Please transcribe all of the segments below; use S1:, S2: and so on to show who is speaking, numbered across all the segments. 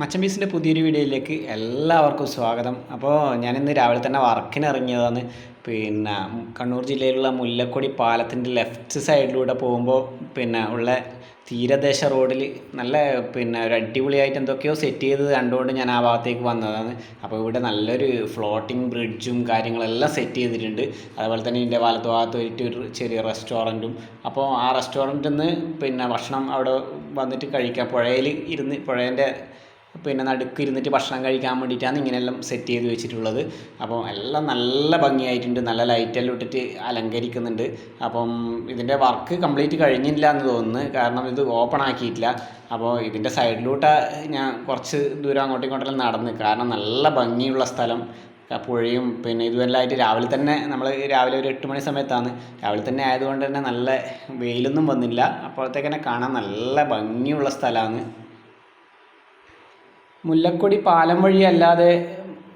S1: മച്ചമ്പീസിന്റെ പുതിയൊരു വീഡിയോയിലേക്ക് എല്ലാവർക്കും സ്വാഗതം. അപ്പോൾ ഞാനിന്ന് രാവിലെ തന്നെ വർക്കിന് ഇറങ്ങിയതാണ് പിന്നെ കണ്ണൂർ ജില്ലയിലുള്ള മുല്ലക്കൊടി പാലത്തിന്റെ ലെഫ്റ്റ് സൈഡിലൂടെ പോകുമ്പോൾ പിന്നെ ഉള്ള തീരദേശ റോഡിൽ നല്ല പിന്നെ ഒരു അടിപൊളിയായിട്ട് എന്തൊക്കെയോ സെറ്റ് ചെയ്ത് കണ്ടുകൊണ്ട് ഞാൻ ആ ഭാഗത്തേക്ക് വന്നതാണ്. അപ്പോൾ ഇവിടെ നല്ലൊരു ഫ്ലോട്ടിംഗ് ബ്രിഡ്ജും കാര്യങ്ങളെല്ലാം സെറ്റ് ചെയ്തിട്ടുണ്ട്. അതുപോലെ തന്നെ ഇതിന്റെ വലത്തു ഭാഗത്ത് പോയിട്ട് ഒരു ചെറിയ റെസ്റ്റോറന്റും അപ്പോൾ ആ റെസ്റ്റോറന്റിൽ നിന്ന് പിന്നെ ഭക്ഷണം അവിടെ വന്നിട്ട് കഴിക്കാം. പുഴയിൽ ഇരുന്ന് പുഴേന്റെ പിന്നെ നടുക്ക് ഇരുന്നിട്ട് ഭക്ഷണം കഴിക്കാൻ വേണ്ടിയിട്ടാണ് ഇങ്ങനെയെല്ലാം സെറ്റ് ചെയ്ത് വെച്ചിട്ടുള്ളത്. അപ്പോൾ എല്ലാം നല്ല ഭംഗിയായിട്ടുണ്ട്. നല്ല ലൈറ്റെല്ലാം ഇട്ടിട്ട് അലങ്കരിക്കുന്നുണ്ട്. അപ്പം ഇതിന്റെ വർക്ക് കംപ്ലീറ്റ് കഴിഞ്ഞില്ല എന്ന് തോന്നുന്നു. കാരണം ഇത് ഓപ്പൺ ആക്കിയിട്ടില്ല. അപ്പോൾ ഇതിന്റെ സൈഡിലോട്ട് ഞാൻ കുറച്ച് ദൂരം അങ്ങോട്ടും ഇങ്ങോട്ടെല്ലാം നടന്ന്. കാരണം നല്ല ഭംഗിയുള്ള സ്ഥലം. പുഴയും പിന്നെ ഇതുമെല്ലാമായിട്ട് രാവിലെ തന്നെ നമ്മൾ രാവിലെ ഒരു എട്ട് മണി സമയത്താണ്. രാവിലെ തന്നെ ആയതുകൊണ്ട് തന്നെ നല്ല വെയിലൊന്നും വന്നില്ല. അപ്പോഴത്തേക്കന്നെ കാണാൻ നല്ല ഭംഗിയുള്ള സ്ഥലമാണ്. മുല്ലക്കൊടി പാലം വഴി അല്ലാതെ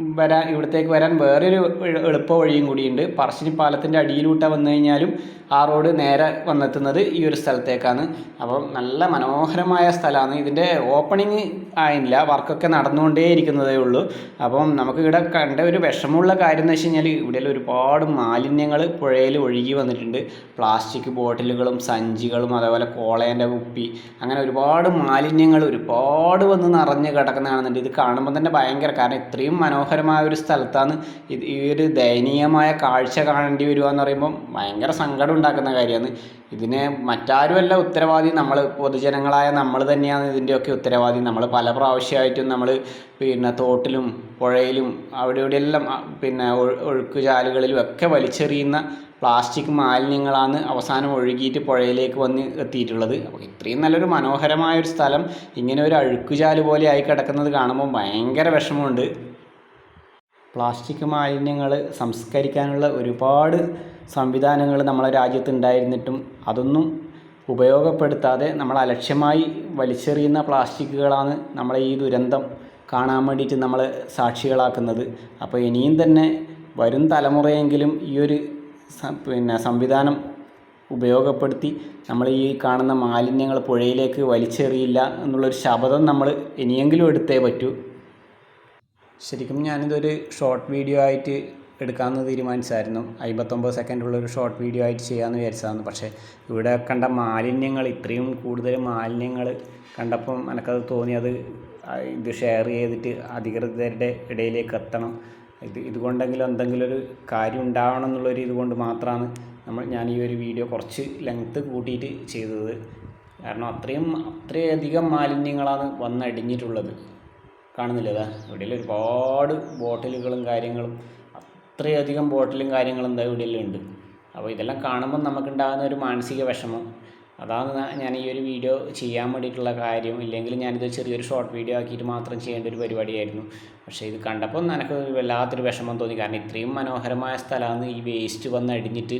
S1: വരാൻ ഇവിടത്തേക്ക് വരാൻ വേറൊരു എളു- എളുപ്പ വഴിയും കൂടിയുണ്ട്. പറശ്ശിനി പാലത്തിന്റെ അടിയിലൂട്ട വന്നു കഴിഞ്ഞാലും ആ റോഡ് നേരെ വന്നെത്തുന്നത് ഈ ഒരു സ്ഥലത്തേക്കാണ്. അപ്പം നല്ല മനോഹരമായ സ്ഥലമാണ്. ഇതിന്റെ ഓപ്പണിങ് ആയില്ല വർക്കൊക്കെ നടന്നുകൊണ്ടേ ഇരിക്കുന്നതേ ഉള്ളൂ. അപ്പം നമുക്ക് ഇവിടെ കണ്ട ഒരു വിഷമമുള്ള കാര്യം എന്ന് വെച്ച് കഴിഞ്ഞാൽ ഇവിടെ ഒരുപാട് മാലിന്യങ്ങൾ പുഴയിൽ ഒഴുകി വന്നിട്ടുണ്ട്. പ്ലാസ്റ്റിക് ബോട്ടിലുകളും സഞ്ചികളും അതേപോലെ കോളേന്റെ കുപ്പി അങ്ങനെ ഒരുപാട് മാലിന്യങ്ങൾ ഒരുപാട് വന്ന് നിറഞ്ഞ് കിടക്കുന്നതാണെന്നുണ്ട്. ഇത് കാണുമ്പോൾ തന്നെ ഭയങ്കര കാരണം ഇത്രയും മനോഹരമായ ഒരു സ്ഥലത്താണ് ഇത് ഈ ഒരു ദയനീയമായ കാഴ്ച കാണേണ്ടി വരിക എന്ന് പറയുമ്പോൾ ഭയങ്കര സങ്കടം ഉണ്ടാക്കുന്ന കാര്യമാണ്. ഇതിന് മറ്റാരുമല്ല ഉത്തരവാദി നമ്മൾ പൊതുജനങ്ങളായ നമ്മൾ തന്നെയാണ് ഇതിന്റെയൊക്കെ ഉത്തരവാദി. നമ്മൾ പല പ്രാവശ്യമായിട്ടും നമ്മൾ പിന്നെ തോട്ടിലും പുഴയിലും അവിടെ ഇവിടെയെല്ലാം പിന്നെ ഒഴുക്ക് ഒഴുക്കുചാലുകളിലും ഒക്കെ വലിച്ചെറിയുന്ന പ്ലാസ്റ്റിക് മാലിന്യങ്ങളാണ് അവസാനം ഒഴുകിയിട്ട് പുഴയിലേക്ക് വന്ന് എത്തിയിട്ടുള്ളത്. അപ്പോൾ ഇത്രയും നല്ലൊരു മനോഹരമായ ഒരു സ്ഥലം ഇങ്ങനെ ഒരു അഴുക്കുചാൽ പോലെ ആയി കിടക്കുന്നത് കാണുമ്പോൾ ഭയങ്കര വിഷമമുണ്ട്. പ്ലാസ്റ്റിക് മാലിന്യങ്ങൾ സംസ്കരിക്കാനുള്ള ഒരുപാട് സംവിധാനങ്ങൾ നമ്മളെ രാജ്യത്ത് ഉണ്ടായിരുന്നിട്ടും അതൊന്നും ഉപയോഗപ്പെടുത്താതെ നമ്മൾ അലക്ഷ്യമായി വലിച്ചെറിയുന്ന പ്ലാസ്റ്റിക്കുകളാണ് നമ്മളെ ഈ ദുരന്തം കാണാൻ വേണ്ടിയിട്ട് നമ്മൾ സാക്ഷികളാക്കുന്നത്. അപ്പോൾ ഇനിയും തന്നെ വരും തലമുറയെങ്കിലും ഈ ഒരു പിന്നെ സംവിധാനം ഉപയോഗപ്പെടുത്തി നമ്മൾ ഈ കാണുന്ന മാലിന്യങ്ങൾ പുഴയിലേക്ക് വലിച്ചെറിയില്ല എന്നുള്ളൊരു ശപഥം നമ്മൾ ഇനിയെങ്കിലും എടുത്തേ പറ്റൂ. ശരിക്കും ഞാനിതൊരു ഷോർട്ട് വീഡിയോ ആയിട്ട് എടുക്കാമെന്ന് തീരുമാനിച്ചായിരുന്നു. അമ്പത്തൊമ്പത് സെക്കൻഡുള്ള ഒരു ഷോർട്ട് വീഡിയോ ആയിട്ട് ചെയ്യാമെന്ന് വിചാരിച്ചതാണ്. പക്ഷേ ഇവിടെ കണ്ട മാലിന്യങ്ങൾ ഇത്രയും കൂടുതൽ മാലിന്യങ്ങൾ കണ്ടപ്പം എനിക്കത് തോന്നി അത് ഇത് ഷെയർ ചെയ്തിട്ട് അധികൃതരുടെ ഇടയിലേക്ക് എത്തണം. ഇത് ഇതുകൊണ്ടെങ്കിലും എന്തെങ്കിലും ഒരു കാര്യം ഉണ്ടാവണം എന്നുള്ളൊരു ഇതുകൊണ്ട് മാത്രമാണ് നമ്മൾ ഞാൻ ഈ ഒരു വീഡിയോ കുറച്ച് ലെങ്ത്ത് കൂട്ടിയിട്ട് ചെയ്തത്. കാരണം അത്രയും അത്രയധികം മാലിന്യങ്ങളാണ് വന്നടിഞ്ഞിട്ടുള്ളത് കാണുന്നില്ല അതാ ഇവിടെ ഒരുപാട് ബോട്ടിലുകളും കാര്യങ്ങളും അത്രയധികം ബോട്ടിലും കാര്യങ്ങളും എന്താ ഇവിടെ ഉണ്ട്. അപ്പോൾ ഇതെല്ലാം കാണുമ്പോൾ നമുക്കുണ്ടാകുന്ന ഒരു മാനസിക വിഷമം. അതാണ് ഞാൻ ഈ ഒരു വീഡിയോ ചെയ്യാൻ വേണ്ടിയിട്ടുള്ള കാര്യം. ഇല്ലെങ്കിൽ ഞാനിത് ചെറിയൊരു ഷോർട്ട് വീഡിയോ ആക്കിയിട്ട് മാത്രം ചെയ്യേണ്ട ഒരു പരിപാടിയായിരുന്നു. പക്ഷേ ഇത് കണ്ടപ്പോൾ എനിക്ക് വല്ലാത്തൊരു വിഷമം തോന്നി. കാരണം ഇത്രയും മനോഹരമായ സ്ഥലമാണ് ഈ വേസ്റ്റ് വന്ന് അടിഞ്ഞിട്ട്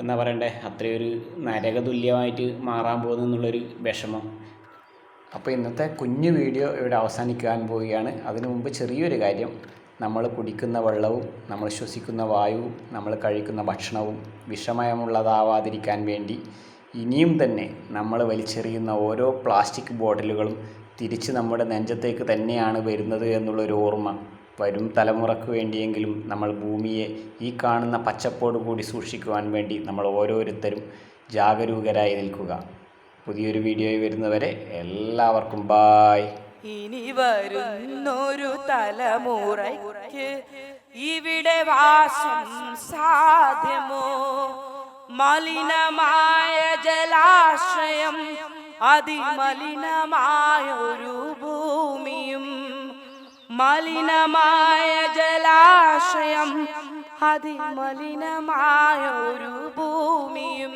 S1: എന്താ പറയണ്ടേ? അത്രയൊരു നരകതുല്യമായിട്ട് മാറാൻ പോകുന്നു എന്നുള്ളൊരു വിഷമം. അപ്പോൾ ഇന്നത്തെ കുഞ്ഞു വീഡിയോ ഇവിടെ അവസാനിക്കാൻ പോവുകയാണ്. അതിനു മുമ്പ് ചെറിയൊരു കാര്യം. നമ്മൾ കുടിക്കുന്ന വെള്ളവും നമ്മൾ ശ്വസിക്കുന്ന വായുവും നമ്മൾ കഴിക്കുന്ന ഭക്ഷണവും വിഷമയമുള്ളതാവാതിരിക്കാൻ വേണ്ടി ഇനിയും തന്നെ നമ്മൾ വലിച്ചെറിയുന്ന ഓരോ പ്ലാസ്റ്റിക് ബോട്ടിലുകളും തിരിച്ച് നമ്മുടെ നെഞ്ചത്തേക്ക് തന്നെയാണ് വരുന്നത് എന്നുള്ളൊരു ഓർമ്മ വരും തലമുറയ്ക്ക് വേണ്ടിയെങ്കിലും നമ്മൾ ഭൂമിയെ ഈ കാണുന്ന പച്ചപ്പോട് കൂടി സൂക്ഷിക്കുവാൻ വേണ്ടി നമ്മൾ ഓരോരുത്തരും ജാഗരൂകരായി നിൽക്കുക. പുതിയൊരു വീഡിയോയിൽ വരുന്നവരെ എല്ലാവർക്കും ബായ്
S2: ഇനി വരുന്നൊരു തലമുറയ്ക്ക് ഇവിടെ വാസം സാധ്യമോ? മലിനമായ ജലാശയം അതിമലിനമായ ഒരു ഭൂമിയും മലിനമായ ജലാശയം അതിമലിനമായ ഒരു ഭൂമിയും